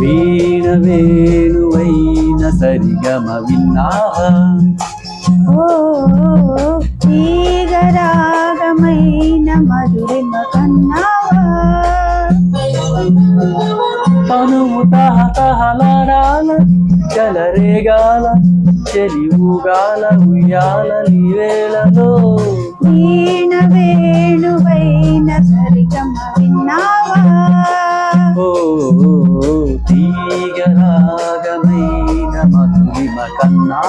వీణ వేణువైన సరిగమ విన్నావా? ఓ తీగరాగమైన మధురిమ కన్నావా? తనువు తహతహలాడాల చలరేగాల చెలివుగాల ఉయ్యాల నీవేళలో. వీణ వేణువైన సరిగమ విన్నావా? ఓ తీగరాగమైన మధురిమ కన్నా